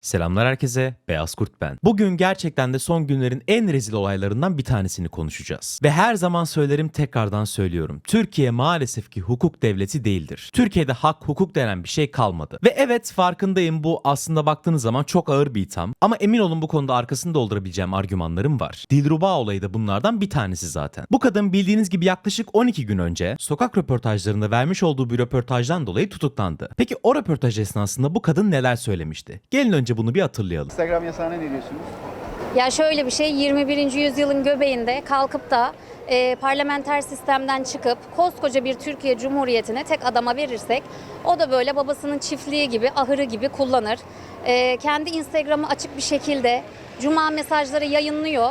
Selamlar herkese, Beyaz Kurt ben. Bugün gerçekten de son günlerin en rezil olaylarından bir tanesini konuşacağız. Ve her zaman söylerim tekrardan söylüyorum. Türkiye maalesef ki hukuk devleti değildir. Türkiye'de hak hukuk denen bir şey kalmadı. Ve evet farkındayım bu aslında baktığınız zaman çok ağır bir itham. Ama emin olun bu konuda arkasını doldurabileceğim argümanlarım var. Dilruba olayı da bunlardan bir tanesi zaten. Bu kadın bildiğiniz gibi yaklaşık 12 gün önce sokak röportajlarında vermiş olduğu bir röportajdan dolayı tutuklandı. Peki o röportaj esnasında bu kadın neler söylemişti? Gelin önce bunu bir hatırlayalım. Instagram yasağına ne diyorsunuz? Ya şöyle bir şey 21. yüzyılın göbeğinde kalkıp da e, parlamenter sistemden çıkıp koskoca bir Türkiye Cumhuriyeti'ne tek adama verirsek o da böyle babasının çiftliği gibi ahırı gibi kullanır. E, kendi Instagram'ı açık bir şekilde cuma mesajları yayınlıyor.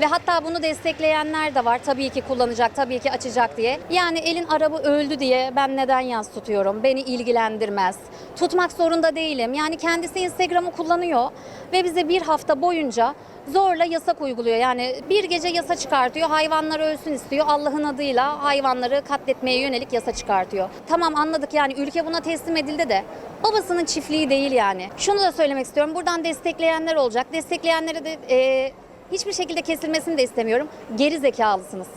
Ve hatta bunu destekleyenler de var. Tabii ki kullanacak, tabii ki açacak diye. Yani elin arabı öldü diye ben neden yaz tutuyorum? Beni ilgilendirmez. Tutmak zorunda değilim. Yani kendisi Instagram'ı kullanıyor ve bize bir hafta boyunca zorla yasak uyguluyor. Yani bir gece yasa çıkartıyor, hayvanlar ölsün istiyor. Allah'ın adıyla hayvanları katletmeye yönelik yasa çıkartıyor. Tamam anladık yani ülke buna teslim edildi de babasının çiftliği değil yani. Şunu da söylemek istiyorum. Buradan destekleyenler olacak. Destekleyenlere de e, hiçbir şekilde kesilmesini de istemiyorum. Geri zekalısınız.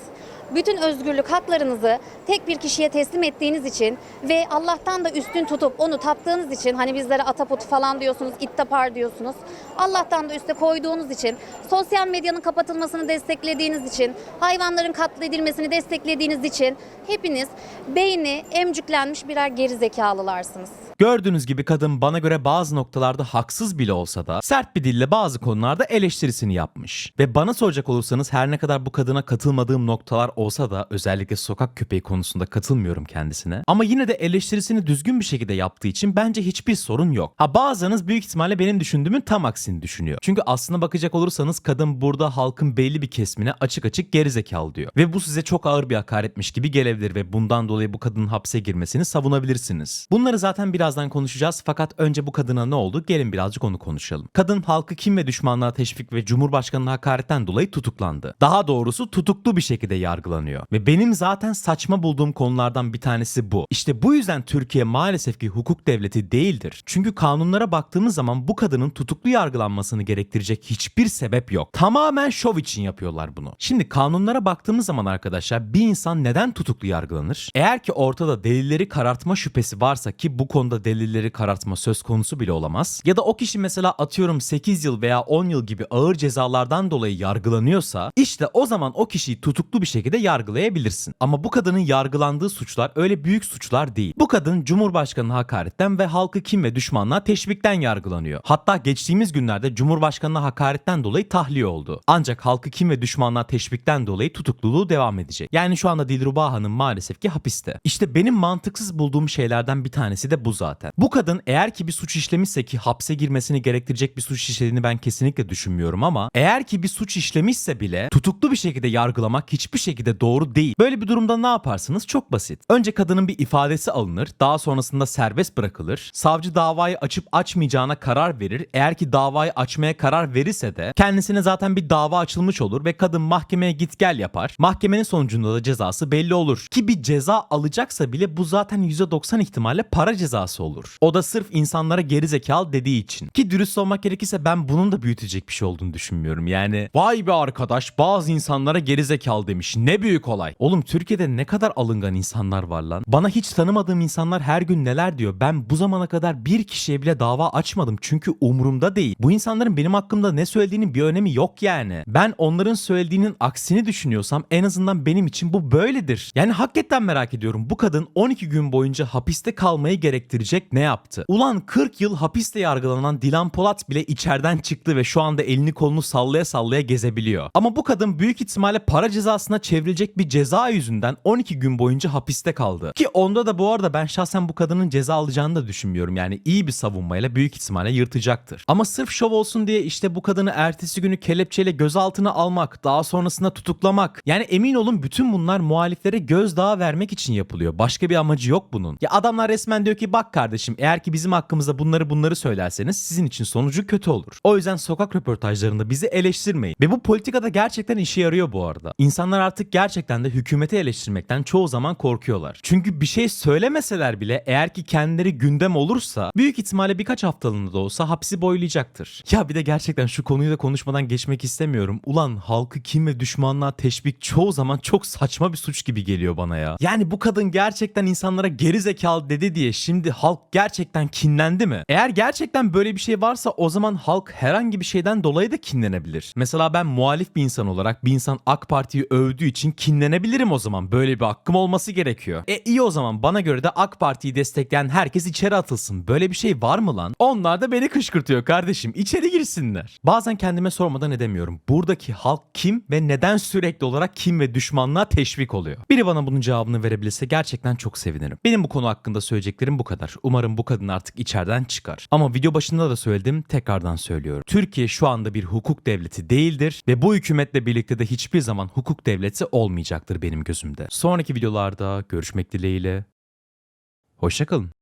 Bütün özgürlük haklarınızı tek bir kişiye teslim ettiğiniz için ve Allah'tan da üstün tutup onu taptığınız için hani bizlere ataput falan diyorsunuz, ittapar diyorsunuz. Allah'tan da üste koyduğunuz için, sosyal medyanın kapatılmasını desteklediğiniz için, hayvanların katledilmesini desteklediğiniz için hepiniz beyni emcüklenmiş birer geri zekalısınız. Gördüğünüz gibi kadın bana göre bazı noktalarda haksız bile olsa da sert bir dille bazı konularda eleştirisini yapmış. Ve bana soracak olursanız her ne kadar bu kadına katılmadığım noktalar olsa da özellikle sokak köpeği konusunda katılmıyorum kendisine. Ama yine de eleştirisini düzgün bir şekilde yaptığı için bence hiçbir sorun yok. Ha bazılarınız büyük ihtimalle benim düşündüğümün tam aksini düşünüyor. Çünkü aslına bakacak olursanız kadın burada halkın belli bir kesimine açık açık gerizekalı diyor. Ve bu size çok ağır bir hakaretmiş gibi gelebilir ve bundan dolayı bu kadının hapse girmesini savunabilirsiniz. Bunları zaten birazdan konuşacağız fakat önce bu kadına ne oldu? Gelin birazcık onu konuşalım. Kadın halkı kim ve düşmanlığa teşvik ve Cumhurbaşkanı'na hakaretten dolayı tutuklandı. Daha doğrusu tutuklu bir şekilde yargılanıyor. Ve benim zaten saçma bulduğum konulardan bir tanesi bu. İşte bu yüzden Türkiye maalesef ki hukuk devleti değildir. Çünkü kanunlara baktığımız zaman bu kadının tutuklu yargılanmasını gerektirecek hiçbir sebep yok. Tamamen şov için yapıyorlar bunu. Şimdi kanunlara baktığımız zaman arkadaşlar bir insan neden tutuklu yargılanır? Eğer ki ortada delilleri karartma şüphesi varsa ki bu konuda delilleri karartma söz konusu bile olamaz. Ya da o kişi mesela atıyorum 8 yıl veya 10 yıl gibi ağır cezalardan dolayı yargılanıyorsa işte o zaman o kişiyi tutuklu bir şekilde yargılayabilirsin. Ama bu kadının yargılandığı suçlar öyle büyük suçlar değil. Bu kadın Cumhurbaşkanı hakaretten ve halkı kim ve düşmanlığa teşvikten yargılanıyor. Hatta geçtiğimiz günlerde Cumhurbaşkanına hakaretten dolayı tahliye oldu. Ancak halkı kim ve düşmanlığa teşvikten dolayı tutukluluğu devam edecek. Yani şu anda Dilruba Hanım maalesef ki hapiste. İşte benim mantıksız bulduğum şeylerden bir tanesi de bu zaten. Bu kadın eğer ki bir suç işlemişse ki hapse girmesini gerektirecek bir suç işlediğini ben kesinlikle düşünmüyorum ama eğer ki bir suç işlemişse bile tutuklu bir şekilde yargılamak hiçbir şekilde doğru değil. Böyle bir durumda ne yaparsınız? Çok basit. Önce kadının bir ifadesi alınır. Daha sonrasında serbest bırakılır. Savcı davayı açıp açmayacağına karar verir. Eğer ki davayı açmaya karar verirse de kendisine zaten bir dava açılmış olur ve kadın mahkemeye git gel yapar. Mahkemenin sonucunda da cezası belli olur. Ki bir ceza alacaksa bile bu zaten %90 ihtimalle para cezası olur. O da sırf insanlara geri zekalı dediği için. Ki dürüst olmak gerekirse ben bunun da büyütecek bir şey olduğunu düşünmüyorum. Yani vay be arkadaş bazı insanlara geri zekalı demiş. Ne büyük olay. Oğlum Türkiye'de ne kadar alıngan insanlar var lan. Bana hiç tanımadığım insanlar her gün neler diyor. Ben bu zamana kadar bir kişiye bile dava açmadım. Çünkü umurumda değil. Bu insanların benim hakkımda ne söylediğinin bir önemi yok yani. Ben onların söylediğinin aksini düşünüyorsam en azından benim için bu böyledir. Yani hakikaten merak ediyorum. Bu kadın 12 gün boyunca hapiste kalmayı gerektirecek ne yaptı? Ulan 40 yıl hapiste yargılanan Dilan Polat bile içeriden çıktı ve şu anda elini kolunu sallaya sallaya gezebiliyor. Ama bu kadın büyük ihtimalle para cezasına çevrilecek bir ceza yüzünden 12 gün boyunca hapiste kaldı. Ki onda da bu arada ben şahsen bu kadının ceza alacağını da düşünmüyorum. Yani iyi bir savunmayla büyük ihtimalle yırtacaktır. Ama sırf şov olsun diye işte bu kadını ertesi günü kelepçeyle gözaltına almak, daha sonrasında tutuklamak. Yani emin olun bütün bunlar muhaliflere gözdağı vermek için yapılıyor. Başka bir amacı yok bunun. Ya adamlar resmen diyor ki bak kardeşim eğer ki bizim hakkımızda bunları bunları söylerseniz sizin için sonucu kötü olur. O yüzden sokak röportajlarında bizi eleştirmeyin. Ve bu politikada gerçekten işe yarıyor bu arada. İnsanlar artık gerçekten de hükümeti eleştirmekten çoğu zaman korkuyorlar. Çünkü bir şey söylemeseler bile eğer ki kendileri gündem olursa büyük ihtimalle birkaç haftalığında da olsa hapsi boylayacaktır. Ya bir de gerçekten şu konuyu da konuşmadan geçmek istemiyorum. Ulan halkı kim ve düşmanlığa teşvik çoğu zaman çok saçma bir suç gibi geliyor bana ya. Yani bu kadın gerçekten insanlara geri zekalı dedi diye şimdi halk gerçekten kinlendi mi? Eğer gerçekten böyle bir şey varsa o zaman halk herhangi bir şeyden dolayı da kinlenebilir. Mesela ben muhalif bir insan olarak bir insan AK Parti'yi övdüğü için kinlenebilirim o zaman. Böyle bir hakkım olması gerekiyor. E iyi o zaman bana göre de AK Parti'yi destekleyen herkes içeri atılsın. Böyle bir şey var mı lan? Onlar da beni kışkırtıyor kardeşim. İçeri girsinler. Bazen kendime sormadan edemiyorum. Buradaki halk kim ve neden sürekli olarak kim ve düşmanlığa teşvik oluyor? Biri bana bunun cevabını verebilirse gerçekten çok sevinirim. Benim bu konu hakkında söyleyeceklerim bu kadar. Umarım bu kadın artık içeriden çıkar. Ama video başında da söyledim, tekrardan söylüyorum. Türkiye şu anda bir hukuk devleti değildir ve bu hükümetle birlikte de hiçbir zaman hukuk devleti olmayacaktır benim gözümde. Sonraki videolarda görüşmek dileğiyle. Hoşçakalın.